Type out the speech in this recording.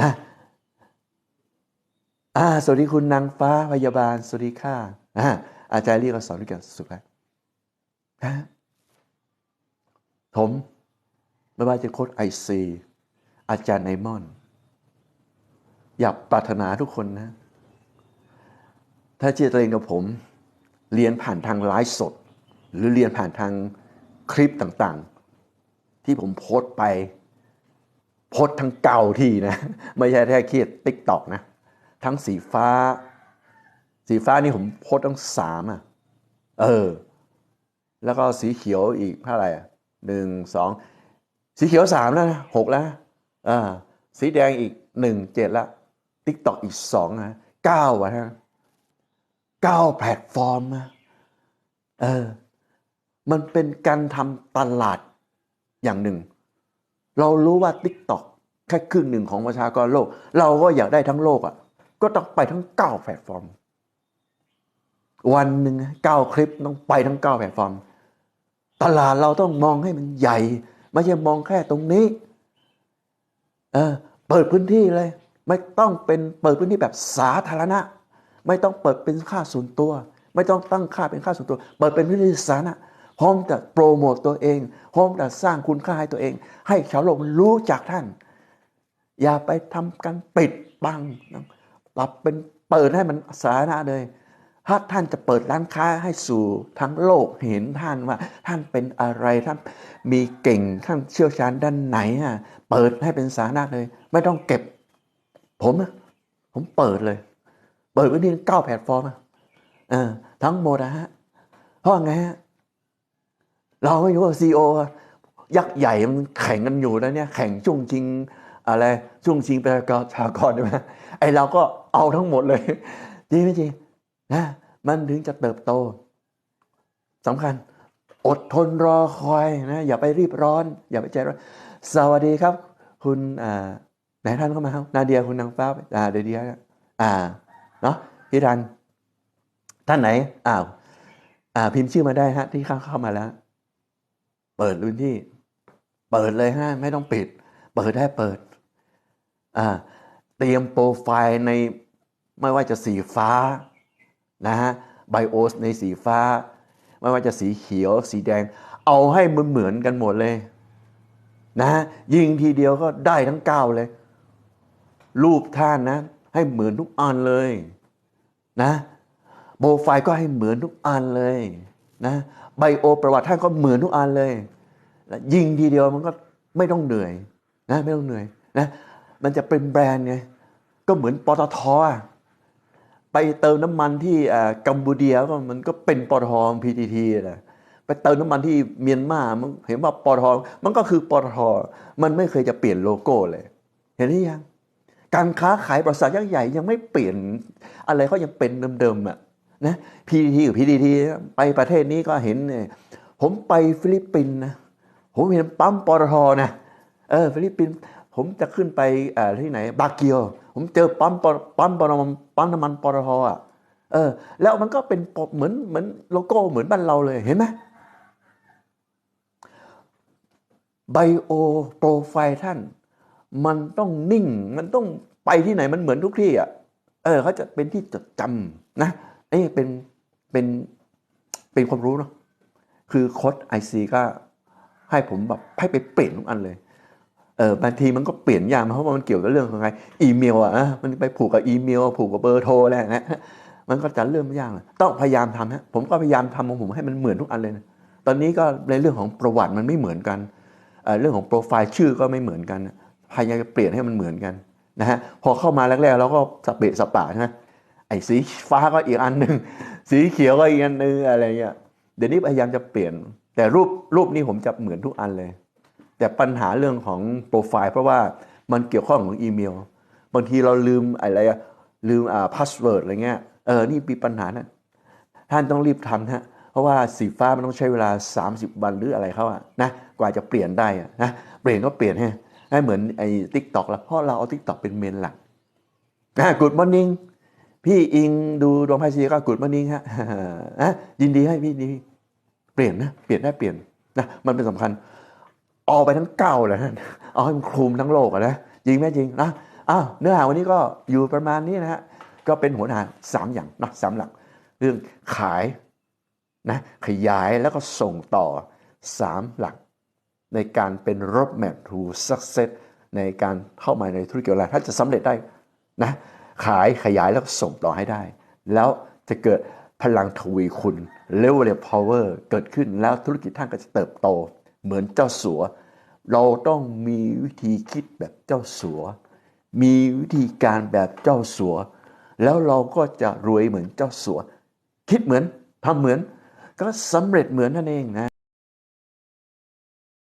นะอ่าสวัสดีคุณนางฟ้าพยาบาลสวัสดีค่ะอ่าอาจารย์เรียกสอนด้วยกันสุขแล้วนะผมไม่ว่าจะโค้ดไอซีอาจารย์ไนมอน อยากปรารถนาทุกคนนะ ถ้าเจตเรียนกับผม เรียนผ่านทางไลฟ์สด หรือเรียนผ่านทางคลิปต่างๆ ที่ผมโพสต์ไป พสทั้งเก่าที่นะ ไม่ใช่แค่เครียดติ๊กตอกนะ ทั้งสีฟ้า สีฟ้านี่ผมโพสทั้งสามอะ เออ แล้วก็สีเขียวอีกเท่าไหร่อะหนึ่งสองสีเขียวสามแล้วนะหกแล้วอ่าสีแดงอีกหนึ่งเจ็ดละติ๊กตอกอีกสองนะเก้าวะนะเก้าแพลตฟอร์มนะเออ มันเป็นการทำตลาดอย่างหนึ่ง เรารู้ว่า t ิ k t o k แค่ครึ่งหนึ่งของประชากรโลก เราก็อยากได้ทั้งโลกอะ่ะ ก็ต้องไปทั้งเก้าแพลตฟอร์ม วันหนึ่งเก้าคลิปต้องไปทั้งเก้าแพลตฟอร์ม ตลาดเราต้องมองให้มันใหญ่ ไม่ใช่มองแค่ตรงนี้เออเปิดพื้นที่เลย ไม่ต้องเป็นเปิดพื้นที่แบบสาธารณะ ไม่ต้องเปิดเป็นค่าส่วนตัว ไม่ต้องตั้งค่าเป็นค่าส่วนตัว เปิดเป็นพื้นที่สาธารณะ พร้อมจะโปรโมตตัวเองพร้อมจะสร้างคุณค่าให้ตัวเอง ให้ชาวโลกรู้จักท่าน อย่าไปทำการปิดบังปรับเป็นเปิดให้มันสาธารณะเลย ถ้าท่านจะเปิดร้านค้าให้สู่ทั้งโลกเห็นท่านว่า ท่านเป็นอะไรท่านมีเก่งท่านเชี่ยวชาญด้านไหนอะเปิดให้เป็นสาธารณะเลย ไม่ต้องเก็บ ผมอะผมเปิดเลย เปิดไว้ที่เก้าแพลตฟอร์มอะเออทั้งหมดนะฮะเพราะไงฮะ เราไม่รู้ว่าซีโอยักษ์ใหญ่มันแข่งกันอยู่นะเนี่ยแข่งช่วงชิงอะไรช่วงชิงประชากรใช่ไหมไอเราก็เอาทั้งหมดเลยจริงไหมจริงนะมันถึงจะเติบโตสำคัญ อดทนรอคอยนะอย่าไปรีบร้อน อย่าไปใจร้อนสวัสดีครับ คุณอ่าไหนท่านเข้ามาครับนาเดียคุณนางฟ้าอ่าเดียเดียอ่าเนาะพี่ทันท่านไหนอ้าวอ่าพิมพ์ชื่อมาได้ฮะที่เข้าเข้ามาแล้ว เปิดพื้นที่ เปิดเลยฮะไม่ต้องปิด เปิดได้เปิด อ่า เตรียมโปรไฟล์ในไม่ว่าจะสีฟ้านะฮะไบโอสในสีฟ้า ไม่ว่าจะสีเขียว สีแดง เอาให้มันเหมือนกันหมดเลยนะฮะยิงทีเดียวก็ได้ทั้งเก้าเลย รูปท่านนะ ให้เหมือนทุกอันเลยนะโปรไฟล์ก็ให้เหมือนทุกอันเลย นะไบโอประวัติท่านก็เหมือนทุกอันเลยแล้วยิงทีเดียวมันก็ไม่ต้องเหนื่อยนะไม่ต้องเหนื่อยนะมันจะเป็นแบรนด์ไงก็เหมือนปตทไปเติมน้ำมันที่กัมพูเดียก็มันก็เป็นปตทพีทีทีนะไปเติมน้ำมันที่เมียนมามันเห็นว่าปตทมันก็คือปตทมันไม่เคยจะเปลี่ยนโลโก้เลย เห็นหรือยังการค้าขายบริษัทยักษ์ใหญ่ยังไม่เปลี่ยนอะไรเขายังเป็นเดิมๆอะ นะ PTT กับ PTT ไปประเทศนี้ก็เห็นเนี่ยผมไปฟิลิปปินส์นะ ผมเห็นปั๊มปตทนะ เออ ฟิลิปปินส์ผมจะขึ้นไปอ่าที่ไหน บาเกียว ผมเจอปั๊มปั๊มปตทปั๊มน้ำมันปตทอะ เออ แล้วมันก็เป็นปกเหมือนเหมือนโลโก้เหมือนบ้านเราเลยเห็นไหมไบโอโปรไฟล์ท่าน มันต้องนิ่ง มันต้องไปที่ไหนมันเหมือนทุกที่อะ เออเขาจะเป็นที่จดจำนะ เอ้เป็นเป็นเป็นความรู้เนาะคือโค้ดไอซีก็ให้ผมแบบให้ไปเปลี่ยนทุกอันเลยเออบางทีมันก็เปลี่ยนยากเพราะว่ามันเกี่ยวกับเรื่องของไงอีเมลอะนะมันไปผูกกับอีเมล ผูกกับเบอร์โทรอะไรนะมันก็จะเริ่มยากเลยต้องพยายามทำฮะผมก็พยายามทำของผมให้มันเหมือนทุกอันเลยนะตอนนี้ก็ในเรื่องของประวัติมันไม่เหมือนกันเเรื่องของโปรไฟล์ชื่อก็ไม่เหมือนกันพยายามจะเปลี่ยนให้มันเหมือนกันนะฮะพอเข้ามาแรกๆเราก็สเปะสปะใช่ ไอ้สีฟ้าก็อีกอันหนึ่งสีเขียวก็อีกอันหนึ่งอะไรเงี้ยเดี๋ยวนี้พยายามจะเปลี่ยน แต่รูปรูปนี้ผมจะเหมือนทุกอันเลย แต่ปัญหาเรื่องของโปรไฟล์ เพราะว่ามันเกี่ยวข้องของอีเมล บางทีเราลืมอะไรลืมอ่าพาสเวิร์ดอะไรเงี้ยเออนี่มีปัญหานะท่านต้องรีบทำฮะเพราะว่าสีฟ้ามันต้องใช้เวลา 30 วันหรืออะไรเขาอะนะกว่าจะเปลี่ยนได้นะเปลี่ยนก็เปลี่ยนให้ให้เหมือนไอ้ทิกตอกล้วเพราะเราเอาทิกตอกเป็นเมนหลักนะกูดมอร์นิ่ง พี่อิงดูดวงไพ่ชีก็กูดมอร์นิ่งฮะนะยินดีให้พี่ดีเปลี่ยนนะเปลี่ยนได้เปลี่ยนนะมันเป็นสำคัญเอาไปทั้งเก้าเลยนะเอาให้มันคลุมทั้งโลกนะจริงไหมจริงนะอ้าวเนื้อหาวันนี้ก็อยู่ประมาณนี้นะฮะก็เป็นหัวหน้าสามอย่างนะสามหลัก เรื่องขายนะขยายแล้วก็ส่งต่อสามหลัก ในการเป็น roadmap to success ในการเข้ามาในธุรกิจออนไลน์ถ้าจะสำเร็จได้นะ ขายขยายแล้วส่งต่อให้ได้ แล้วจะเกิดพลังทวีคุณ level power เกิดขึ้นแล้วธุรกิจท่านก็จะเติบโต เหมือนเจ้าสัว เราต้องมีวิธีคิดแบบเจ้าสัว มีวิธีการแบบเจ้าสัว แล้วเราก็จะรวยเหมือนเจ้าสัว คิดเหมือนทำเหมือน ก็สำเร็จเหมือนนั่นเองนะ